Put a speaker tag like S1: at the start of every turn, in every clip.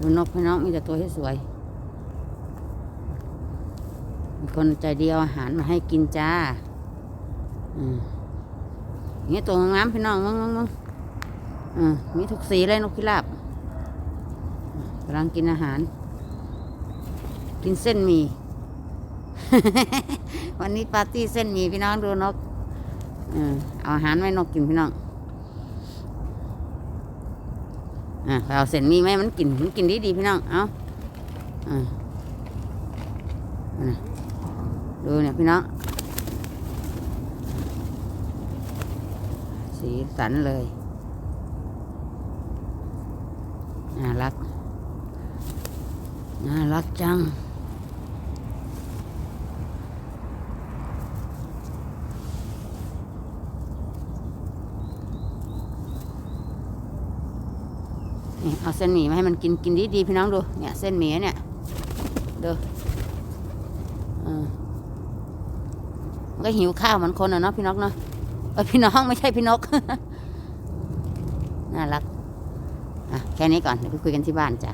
S1: ดูนกพี่น้องมีแต่ตัวที่สวยมีคนใจเดียวอาหารมาให้กินจ้าอืมอย่างเงี้ตัวงามพี่น้องมึงมึงมึงอ่ามีทุกสีเลยนกพิราบกำลังกินอาหาร กินเส้นหมี่ วันนี้ปาร์ตี้เส้นหมี่พี่น้องดูนก เอาอาหารไว้นกกินพี่น้อง อะไปเอาเส้นหมี่ไหมมันกินมันกินดีดีพี่น้อง เอาอ่าดูเนี่ยพี่น้องสีสันเลยน่ารักน่ารักจัง นี่เอาเส้นหมี่มาให้มันกินกินดีดีๆพี่น้องดู เนี่ยเส้นหมี่เนี่ยดูเออมันก็หิวข้าวเหมือนคนอะเนาะพี่นกเนาะเออพี่น้องไม่ใช่พี่นก น่ารัก อะแค่นี้ก่อนเดี๋ยวไปคุยกันที่บ้านจ้ะ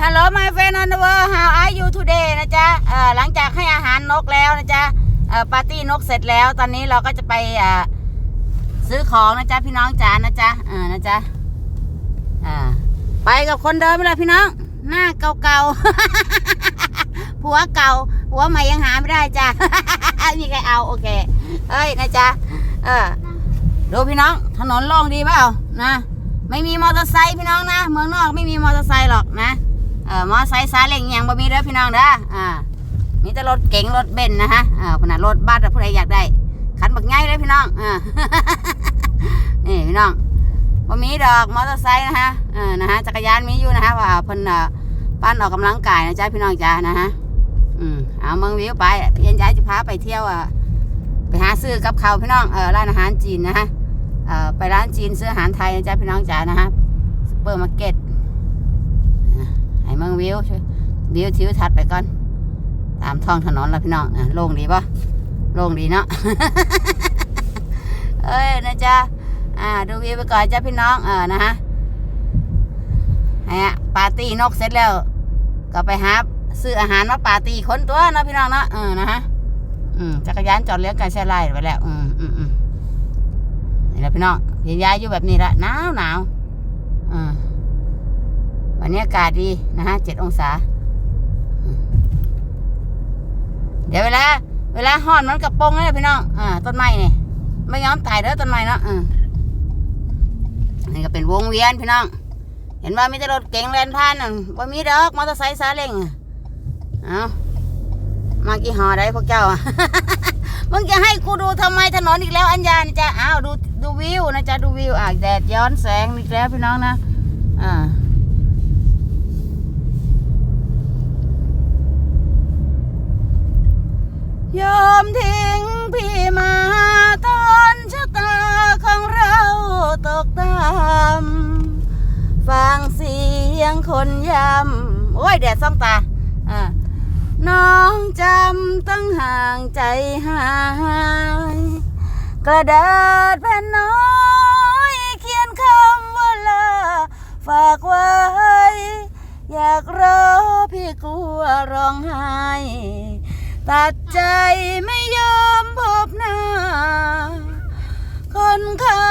S1: อ่า hello my friend on the world how are you today นะจ๊ะเอ่อหลังจากให้อาหารนกแล้วนะจ๊ะเอ่อปาร์ตี้นกเสร็จแล้ว ตอนนี้เราก็จะไปอ่าซื้อของนะจ๊ะพี่น้องจ๋านะจ๊ะอ่านะจ๊ะอ่าไปกับคนเดิมเลยพี่น้อง หน้าเก่าๆผัวเก่าผัวใหม่ยังหาไม่ได้จ้ะมีใครเอาโอเคเอ้ยนะจ๊ะเออดูพี่น้อง ถนนโล่งดีเปล่านะไม่มีมอเตอร์ไซค์พี่น้องนะ เมืองนอกไม่มีมอเตอร์ไซค์หรอกนะ เออมอไซค์ซาเล้งอิหยังบ่มีเด้อพี่น้องเด้ออ่ามีแต่รถเก๋งรถเบนซ์นะฮะอ่าขนาดรถบัสอะผู้ใดอยากได้ขันบักง่ายเลยพี่น้องอ่านี่พี่น้องบ่มีดอกมอเตอร์ไซค์นะฮะเออนะฮะจักรยานมีอยู่นะฮะว่าเพิ่นปั้นออกกำลังกายนะจ๊ะพี่น้องจ้านะฮะอืมเอาเมืองวิวไปพี่ยันย้ายจะพาไปเที่ยวอะไปหาซื้อกับเขาพี่น้องเออร้านอาหารจีนนะฮะเออไปร้านจีนซื้ออาหารไทยนะจ๊ะพี่น้องจ้านะฮะซุปเปอร์มาร์เก็ต ให้เมืองวิวช่วยวิวทิวทัศน์ไปก่อน ตามท้องถนนแล้วพี่น้องอะโล่งดีปะโล่งดีเนาะเอ้ยนะจ๊ะอ่าดูวิวไปก่อนจ้าพี่น้องเออนะฮะฮะปาร์ตี้นกเสร็จแล้ว ก็ไปหาซื้ออาหารมาปาร์ตี้คนตัวเนาะพี่น้องเนาะเออนะฮะอืมจักรยานจอดเลี้ยงกันแช่ไลไปแล้ว อืมอืมอืมนี่แหละพี่น้องเห็นยายอยู่แบบนี้ละหนาวหนาวอืม วันนี้อากาศดีนะฮะเจ็ดองศา เดี๋ยวเวลา เวลาห่อนมันกระปงนี่แหละพี่น้องอ่าต้นไม้นี่ไม่ยอมตายเด้อต้นไม้เนาะอืมนี่ก็เป็นวงเวียนพี่น้อง เห็นว่ามีแต่รถเก๋งแลนผ่านนั่นว่ามีดอกมอเตอร์ไซค์ซาเล้งอะเอามากี่หอได้พวกเจ้าอะมึงจะให้กูดูทำไมถนนอีกแล้วอัญญานี่จ้ะอ้าวดูดูวิวนะจ๊ะดูวิวอะแดดย้อนแสงอีกแล้วพี่น้องนะอ่า ยอมทิ้งพี่มาตอนชะตาของเราตกต่ำฟังเสียงคนยำโอ้ยแดดซ่องตาอ่าน้องจำตั้งห่างใจหาย กระดาษแผ่นน้ เขา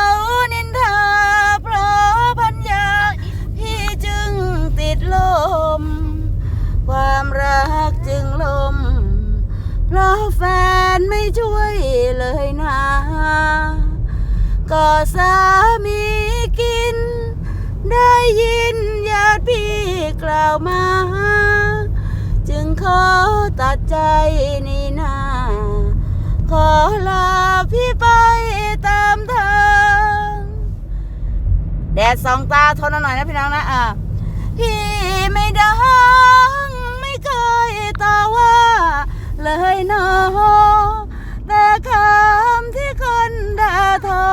S1: นินทาเพราะพัญญา พี่จึงติดลม ความรักจึงลม เพราะแฟนไม่ช่วยเลยนะก็สามีกิน ได้ยินญาติพี่กล่าวมา จึงขอตัดใจนี่นา ขอลาพี่ไป ดสองตาทนหน่อยนะพี่น้องนะอ่าพี่ไม่ดังไม่เคยต่อว่าเลยเนอแต่คำที่คนด่าทอ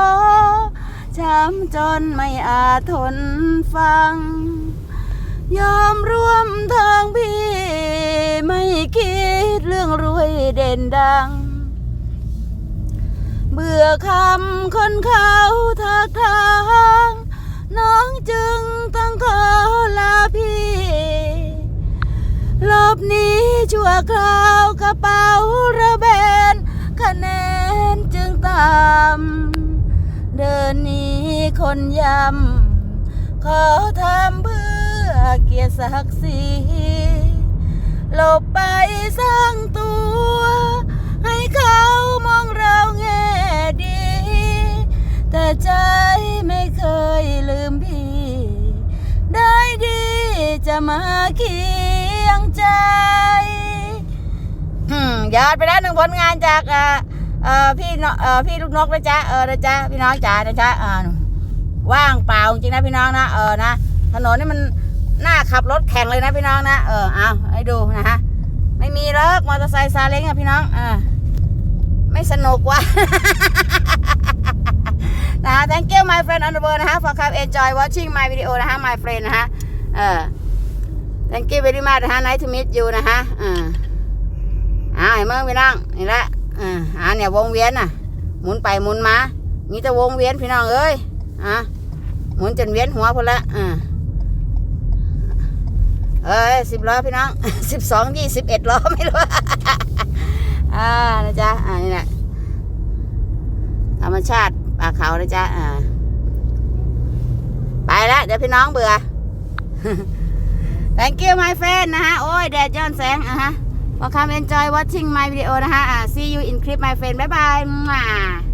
S1: ช่างจนไม่อาจทนฟัง ยอมร่วมทางพี่ ไม่คิดเรื่องรวยเด่นดัง เบื่อคำคนเบหนีชั่วคราวกระเป๋าระเบนคะแนนจึงต่ำเดินหนีคนยำขอทำเพื่อเกียรติศักดิ์ศรีหลบไปสร้างตัว ให้เขามองเราแง่ดี แต่ใจไม่เคยลืมพี่ ได้ดีจะมาเคี ยงใจอยอดไปแล้วหนึ่งผลงานจากพี่พี่ลูกนกนะจ๊ะเออนะจ๊ะพี่น้องจ๋านะจ๊ะว่างเปล่าจริงนะพี่น้องนะเออนะถนนนี่มันน่าขับรถแข่งเลยนะพี่น้องนะเออเอาให้ดูนะฮะไม่มีรถมอเตอร์ไซค์ซาเล้งอะพี่น้องอ่าไม่สนุกว่ะนะฮะ thank you my friend on the world นะฮะ for come enjoy watching my video นะฮะ my friend นะฮะเออ thank you very much นะฮะ nice to meet you นะฮะอ่าอ่าเห็นมั้ยพี่น้องนี่ละอ่าอ่าเนี่ยวงเวียนน่ะ หมุนไปหมุนมามีแต่วงเวียนพี่น้องเอ้ยอะหมุนจนเวียนหัวพอละอ่าเอ้ยสิบล้อพี่น้องสิบสองยี่สิบเอ็ดล้อไม่รู้อ่านะจ๊ะอ่านี่แหละธรรมชาติป่าเขานะจ๊ะอ่าไปแล้วเดี๋ยวพี่น้องเบื่อ thank you my friend นะฮะ โอ้ย แดดย้อนแสงอะฮะ for come enjoy watching my video นะฮะอ่า see you in clip my friend บ๊ายบาย